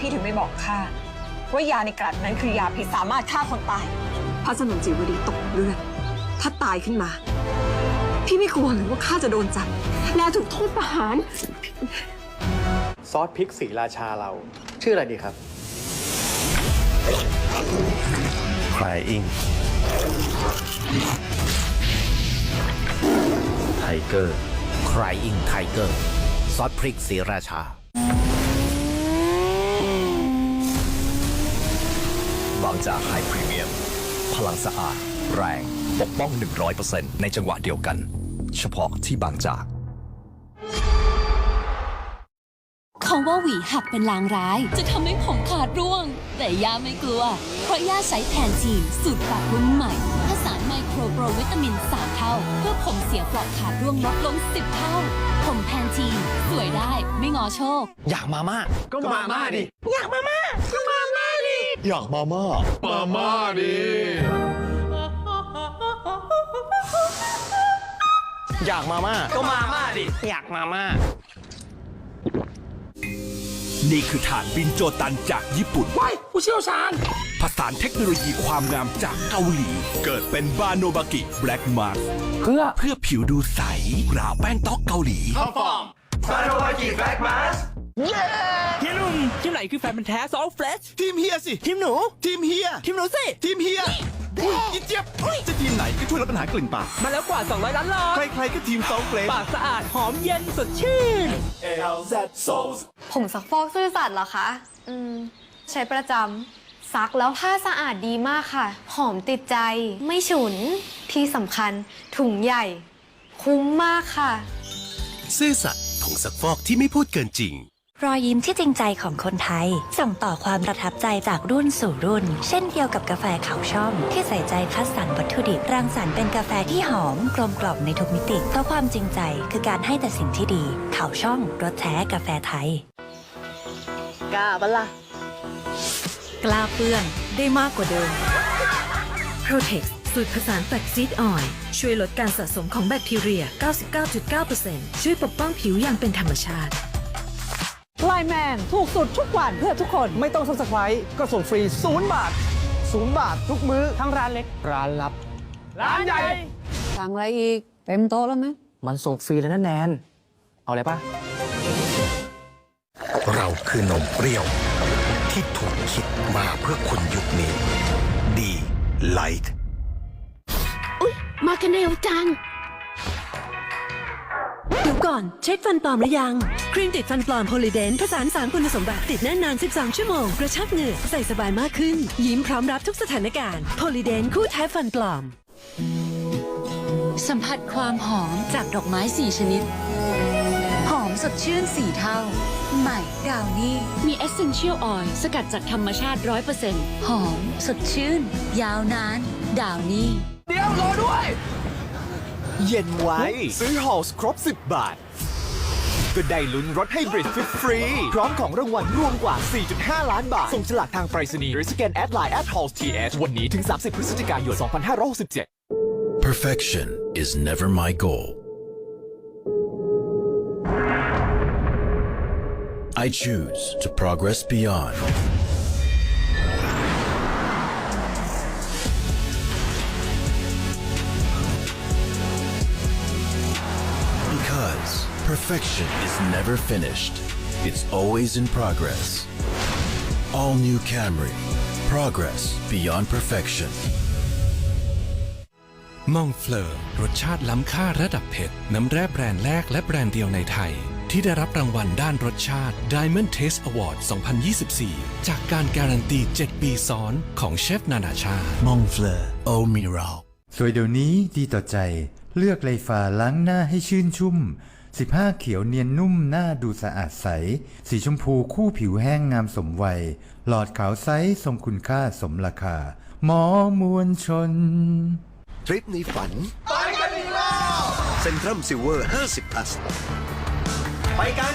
พี่ถึงไม่บอกข้าว่ายาในกระดาษนั้นคือยาพิษสามารถฆ่าคนตาย พระสนมจิวดีตกเลือดถ้าตายขึ้นมา พี่ไม่กลัวหรือว่าข้าจะโดนจับและถูกโทษประหาร ซอสพริกสีราชาเรา ชื่ออะไรดีครับ Crying ไทเกอร์ Crying Tiger ซอสพริกสีราชาางจากไฮพรีเมียม พลังสะอาด แรง ปกป้อง 100%ในจังหวะเดียวกัน เฉพาะที่บางจากเขาว่าหวีหักเป็นลางร้าย จะทำให้ผมขาดร่วง แต่ย่าไม่กลัว เพราะย่าใช้แทนทีนสูตรปรับรุ่นใหม่ผสานไมโครโปรวิตามิน 3 เท่า เพื่อผมเสียเปลอกขาดร่วงลดลง 10 เท่า ผมแพนทีนสวยได้ไม่งอโชค อยากมาม่าก็มาม่าดิ อยากมาม่ามา ม่าดิอยากมาม่า ก็มาม่าดิ อยากมาม่า นี่คือฐานบินโจตันจากญี่ปุ่น ว้ายผู้เชี่ยวชาญ ผสานเทคโนโลยีความงามจากเกาหลี เกิดเป็นบาโนบากิแบล็กมาร์เพื่อเพื่อผิวดูใสราวแป้งต๊อกเกาหลีเฮียหนุ่ม ทีมไหนคือแฟนมันธุ์แท้ซอฟเฟลชทีมเฮียสิ ทีมหนู ทีมเฮีย ทีมหนูสิ ทีมเฮียอุ้ยอีเจี๊ยบจะทีมไหนก็ช่วยลดปัญหากลิ่นปาก มาแล้วกว่า 200 ล้านหลอดใครๆก็ทีมซองเฟลนปากสะอาดหอมเย็นสดชื่น ผงซักฟอกซื่อสัตย์เหรอคะ อืม ใช้ประจำซักแล้วผ้าสะอาดดีมากค่ะ หอมติดใจ ไม่ฉุน ที่สำคัญถุงใหญ่ คุ้มมากค่ะ ซื่อสัตย์ผงซักฟอกที่ไม่พูดเกินจริง รอยยิ้มที่จริงใจของคนไทย ส่งต่อความประทับใจจากรุ่นสู่รุ่น เช่นเดียวกับกาแฟเขาช่อม ที่ใส่ใจคัดสรรวัตถุดิบรังสรรค์เป็นกาแฟที่หอมกลมกล่อมในทุกมิติ เพราะความจริงใจคือการให้แต่สิ่งที่ดี เขาช่องรสแท้กาแฟไทย กล้าปะล่ะ กล้าเปื้อนได้มากกว่าเดิม Protex สูตรผสานแฟกซีดออยล์ช่วยลดการสะสมของแบคทีเรีย 99.9%ช่วยปกป้องผิวอย่างเป็นธรรมชาติ ไลแมนถูกสุดทุกวันเพื่อทุกคน ไม่ต้องซับสไครต์ก็ส่งฟรีศูนย์บาทศูนย์บาททุกมื้อทั้งร้านเล็ก ร้านลับ ร้านใหญ่ สั่งอะไรอีก เต็มโต๊ะแล้วไหมมันส่งฟรีแล้วนะแนน เอาเลยปะเราคือนมเปรี้ยว ที่ถูกคิดมาเพื่อคนยุคนี้ ดีไลท์มากันเร็วจัง เดี๋ยวก่อน เช็คฟันปลอมหรือยัง ครีมติดฟันปลอมโพลิเดนผสานสารคุณสมบัติติดแน่นนาน 12 ชั่วโมง กระชับเหงื่อใส่สบายมากขึ้น ยิ้มพร้อมรับทุกสถานการณ์โพลิเดนคู่แท้ฟันปลอม สัมผัสความหอมจากดอกไม้4ชนิด หอมสดชื่น4เท่า ใหม่ดาวนี่มี Essential Oil สกัดจากธรรมชาติ 100%หอมสดชื่น ยาวนาน ดาวนี่ เดี๋ยวรอด้วย เย็นไว้ ซื้อฮอลส์ครบ 10 บาท ก็ได้ลุ้นรถให้บริดฟรีๆพร้อมของรางวัลรวมกว่า 4.5 ล้านบาท ส่งฉลากทางไปรษณีย์หรือสแกนแอดไลน์แอดฮอลส์ทีวันนี้ถึง 30 พฤศจิกายน 2567 Perfection is never my goal I choose to progress beyond perfection is never finished. It's always in progress. All new Camry. Progress beyond perfection. มองเฟลอร์รสชาติล้ำค่าระดับเพชรน้ำแร่แบรนด์แรกและแบรนด์เดียวในไทย ที่ได้รับรางวัลด้านรสชาติ Diamond Taste Award 2024 จากการการันตี 7 ปีซ้อนของเชฟนานาชาติ Montfleur Au Miral สวยเดี๋ยวนี้ดีต่อใจ เลือกไลฟ้าล้างหน้าให้ชื่นชุ่ม 15 เขียวเนียนนุ่มหน้าดูสะอาดใส สีชมพูคู่ผิวแห้งงามสมวัย หลอดขาวใสทรงคุณค่าสมราคา หมอมวลชน ทริปในฝัน ไปกันอีกแล้วเซ็นทรัมซิลเวอร์ 50 plus ไปกัน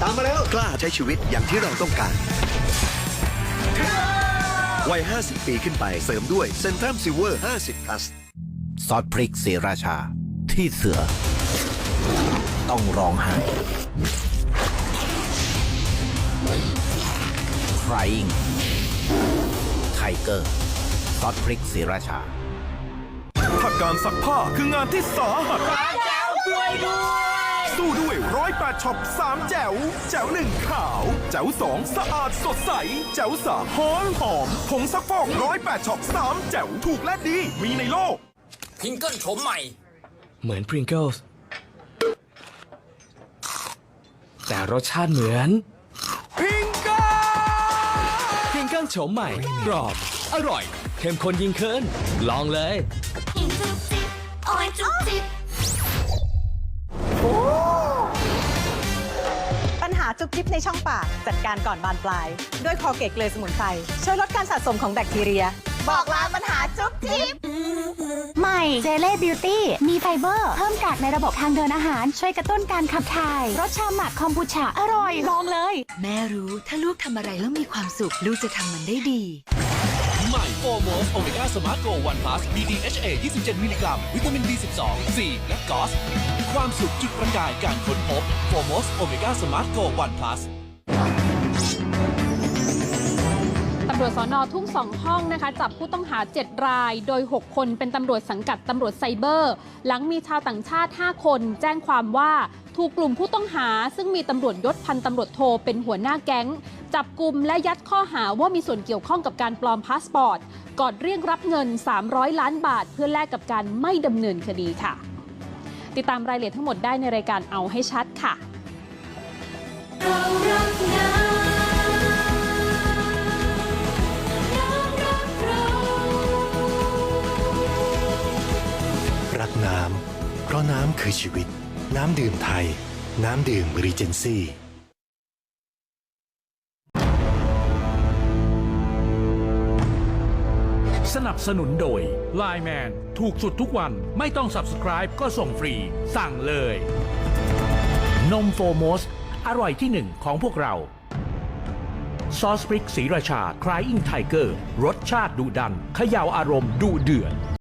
ตามมาแล้ว กล้าใช้ชีวิตอย่างที่เราต้องการ วัย 50 ปีขึ้นไปเสริมด้วยเซ็นทรัมซิลเวอร์ 50 plus ซอสพริกสีราชา ที่เสือ ต้องร้องไห้ Crying Tiger ซอสพริกศรีราชา ถ้าการซักผ้าคืองานที่สาหัสสู้ด้วยร้อยแปดช็อปสามแจ๋ว แจ๋วหนึ่งขาว แจ๋วสองสะอาดสดใส แจ๋วสามหอมหอมผงซักฟอกร้อยแปดช็อปสามแจ๋วถูกและดี มีในโลก พิงเกิลโฉมใหม่ เหมือนพริงเกิลส์ แต่รสชาติเหมือน พิงเกิลพิงเกิลโฉมใหม่ กรอบ อร่อยเข้มข้นยิ่งขึ้น ลองเลยปัญหาจุบจิบในช่องปาก จัดการก่อนบานปลาย ด้วยคอเกตเกลือสมุนไพรช่วยลดการสะสมของแบคทีเรีย บอกลาปัญหาจุบจิบใหม่เจเล่บิวตี้มีไฟเบอร์ เพิ่มกากในระบบทางเดินอาหาร ช่วยกระตุ้นการขับถ่ายรสชาหมักคอมบูชาอร่อย ลองเลย แม่รู้ถ้าลูกทำอะไรแล้วมีความสุข ลูกจะทำมันได้ดี ใหม่โฟโมสโอเมก้าสมาร์ทโกวันพลัส BDHA 27 มิลลิกรัม วิตามิน B12 C และกอสความสุขจุดประกายการค้นพบโฟโมสโอเมก้าสมาร์ทโกวันพลัสำรวจสอนอทุ่งสองห้องนะคะจับผู้ต้องหา 7 ราย โดย 6 คนเป็นตำรวจสังกัดตำรวจไซเบอร์ หลังมีชาวต่างชาติ 5 คน แจ้งความว่าถูกกลุ่มผู้ต้องหา ซึ่งมีตำรวจยศพันตำรวจโทเป็นหัวหน้าแก๊ง จับกลุ่มและยัดข้อหาว่ามีส่วนเกี่ยวข้องกับการปลอมพาสปอร์ตก่อนเรียกรับเงิน 300 ล้านบาท เพื่อแลกกับการไม่ดำเนินคดีค่ะ ติดตามรายละเอียดทั้งหมดได้ในรายการเอาให้ชัดค่ะ ราะน้ำคือชีวิต น้ำดื่มไทย น้ำดื่มรีเจนซี่สนับสนุนโดย Line Man ถูกสุดทุกวันไม่ต้อง Subscribe ก็ส่งฟรี สั่งเลย นมโฟโมสอร่อยที่หนึ่งของพวกเรา ซอสพริกสีราชา Crying Tiger รสชาติดุดันเขย่าวอารมณ์ดุเดือด